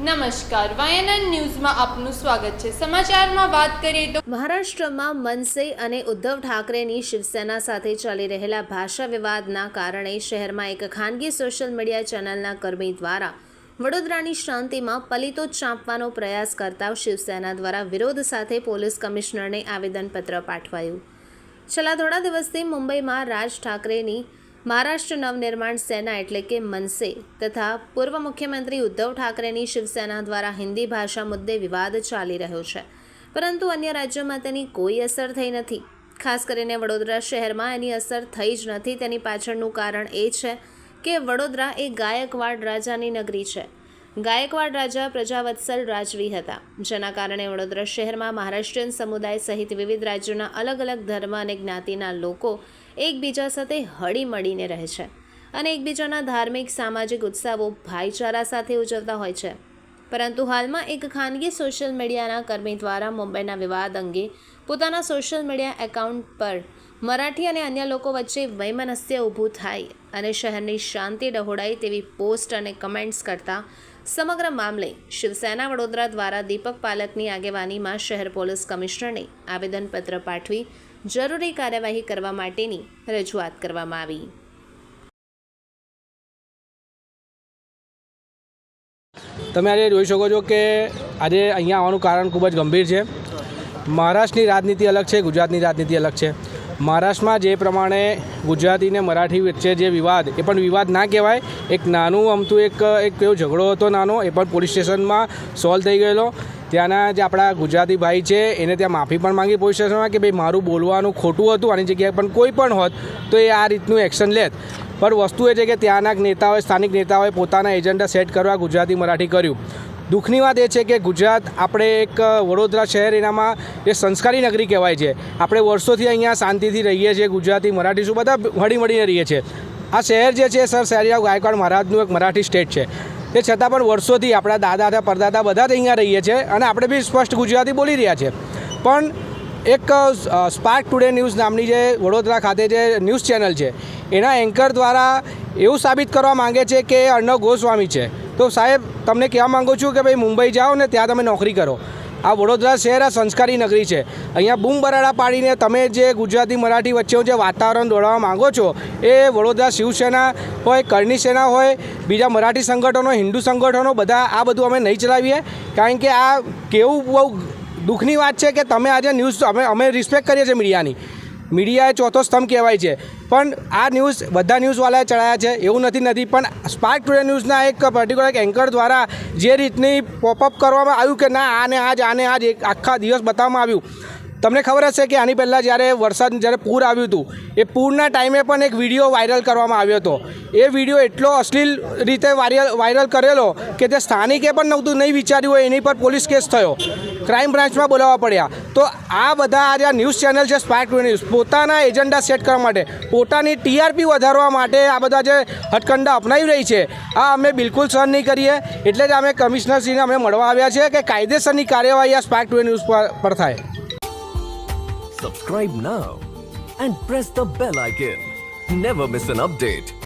નમસ્કાર, વાયનન ન્યૂઝમાં આપનું સ્વાગત છે. સમાચારમાં વાત કરીએ તો મહારાષ્ટ્રમાં મનસે અને ઉદ્ધવ ઠાકરેની શિવસેના સાથે ચાલી રહેલા ભાષા વિવાદના કારણે શહેરમાં એક ખાનગી સોશિયલ મીડિયા ચેનલના કર્મી દ્વારા વડોદરાની શાંતિમાં પલિતો ચાંપવાનો પ્રયાસ કરતા શિવસેના દ્વારા વિરોધ સાથે પોલીસ કમિશનરને આવેદનપત્ર પાઠવાયું. છેલ્લા થોડા દિવસથી મુંબઈમાં રાજ ઠાકરેની મહારાષ્ટ્ર નવનિર્માણ સેના એટલે કે મનસે તથા પૂર્વ મુખ્યમંત્રી ઉદ્ધવ ઠાકરેની શિવસેના દ્વારા હિન્દી ભાષા મુદ્દે વિવાદ ચાલી રહ્યો છે. પરંતુ અન્ય રાજ્યોમાં તેની કોઈ અસર થઈ નથી. ખાસ કરીને વડોદરા શહેરમાં એની અસર થઈ જ નથી. તેની પાછળનું કારણ એ છે કે વડોદરા એ ગાયકવાડ રાજાની નગરી છે. ગાયકવાડ રાજા પ્રજાવત્સલ રાજવી હતા. જેના કારણે વડોદરા શહેરમાં મહારાષ્ટ્રીયન સમુદાય સહિત વિવિધ રાજ્યોના અલગ અલગ ધર્મ અને જ્ઞાતિના લોકો એકબીજા સાથે હળી મળીને રહે છે અને એકબીજાના ધાર્મિક, સામાજિક ઉત્સવો ભાઈચારા સાથે ઉજવતા હોય છે. પરંતુ હાલમાં એક ખાનગી સોશિયલ મીડિયાના કર્મી દ્વારા મુંબઈના વિવાદ અંગે પોતાના સોશિયલ મીડિયા એકાઉન્ટ પર મરાઠી અને અન્ય લોકો વચ્ચે વૈમનસ્ય ઊભું થાય અને શહેરની શાંતિ ડહોળાય તેવી પોસ્ટ અને કમેન્ટ્સ કરતા સમગ્ર મામલે શિવસેના વડોદરા દ્વારા દીપક પાલકની આગેવાનીમાં શહેર પોલીસ કમિશનરને આવેદનપત્ર પાઠવી જરૂરી કાર્યવાહી કરવા માટેની રજૂઆત કરવામાં આવી. તમે આજે જોઈ શકો છો કે આજે અહીંયા આવવાનું કારણ ખૂબ જ ગંભીર છે. મહારાષ્ટ્રની રાજનીતિ અલગ છે, ગુજરાતની રાજનીતિ અલગ છે. મહારાષ્ટ્રમાં જે પ્રમાણે ગુજરાતી ને મરાઠી વચ્ચે જે વિવાદ, એ પણ વિવાદ ના કહેવાય. એક નાનું અમતું એક એક એવો ઝઘડો હતો નાનો, એ પણ પોલીસ સ્ટેશનમાં સોલ્વ થઈ ગયેલો. ત્યાંના જે આપણા ગુજરાતી ભાઈ છે, એને ત્યાં માફી પણ માંગી પોલીસ સ્ટેશનમાં કે ભાઈ મારું બોલવાનું ખોટું હતું, આની જગ્યાએ પણ કોઈ પણ હોત, તો એ આ રીતનું એક્શન લેત. પણ વસ્તુ એ છે કે ત્યાંના નેતાઓએ, સ્થાનિક નેતાઓએ પોતાના એજન્ડા સેટ કરવા ગુજરાતી મરાઠી કર્યું. દુઃખની વાત એ છે કે ગુજરાત આપણે એક વડોદરા શહેર એનામાં એ સંસ્કારી નગરી કહેવાય છે. આપણે વર્ષોથી અહીંયા શાંતિથી રહીએ છીએ, ગુજરાતી, મરાઠી શું બધા હળી મળીને રહીએ છીએ. આ શહેર જે છે સર શહેરીરાવ ગાયકવાડ મહારાજનું એક મરાઠી સ્ટેટ છે. તે છતાં પણ વર્ષોથી આપણા દાદા હતા પરદાદા બધા જ અહીંયા રહીએ છીએ અને આપણે બી સ્પષ્ટ ગુજરાતી બોલી રહ્યા છે પણ એક સ્પાર્ક ટુડે ન્યૂઝ નામની જે વડોદરા ખાતે જે ન્યૂઝ ચેનલ છે, એના એન્કર દ્વારા એવું સાબિત કરવા માંગે છે કે અર્ણવ ગોસ્વામી છે. તો સાહેબ, તમને કહેવા માગું છું કે ભાઈ મુંબઈ જાઓ ને ત્યાં તમે નોકરી કરો. આ વડોદરા શહેર આ સંસ્કારી નગરી છે. અહીંયા બૂમ બરાડા પાડીને તમે જે ગુજરાતી, મરાઠી વચ્ચેનું જે વાતાવરણ દોડાવવા માંગો છો, એ વડોદરા શિવસેના હોય, કરણી સેના હોય, બીજા મરાઠી સંગઠનો, હિન્દુ સંગઠનો, બધા આ બધું અમે નહીં ચલાવીએ. કારણ કે આ કેવું બહુ દુઃખની વાત છે કે તમે આજે ન્યૂઝ, અમે અમે રિસ્પેક્ટ કરીએ છીએ મીડિયાની. મીડિયા એ ચોથો સ્તંભ કહેવાય છે. પણ આ ન્યૂઝ બધા ન્યૂઝવાળાએ ચડાયા છે, એવું નથી નથી. પણ સ્પાર્ક ટુડે ન્યૂઝના એક પર્ટિક્યુલર એન્કર દ્વારા જે રીતની પોપઅપ કરવામાં આવ્યું કે ના, આને આજ આને આજ, એક આખા દિવસ બતાવવામાં આવ્યું. તમને ખબર હશે કે આની પહેલાં જ્યારે વરસાદ, જ્યારે પૂર આવ્યું હતું, એ પૂરના ટાઈમે પણ એક વીડિયો વાયરલ કરવામાં આવ્યો હતો. એ વીડિયો એટલો અશ્લીલ રીતે વાયરલ વાયરલ કરેલો કે તે સ્થાનિકે પણ નહોતું, નહીં વિચાર્યું હોય, એની પર પોલીસ કેસ થયો. ક્રાઇમ બ્રાન્ચમાં બોલાવવા પડ્યા. તો આ બધા આજે આ ન્યૂઝ ચેનલ છે સ્પાર્ક ન્યૂઝ પોતાના એજન્ડા સેટ કરવા માટે, પોતાની ટીઆરપી વધારવા માટે આ બધા જે હટકંડા અપનાવી રહી છે, આ અમે બિલકુલ સહન નહીં કરીએ. એટલે જ અમે કમિશનરશ્રીને અમે મળવા આવ્યા છે કે કાયદેસરની કાર્યવાહી આ સ્પાર્ક ટુ ન્યૂઝ પર થાય. Subscribe now and press the bell icon never miss an update.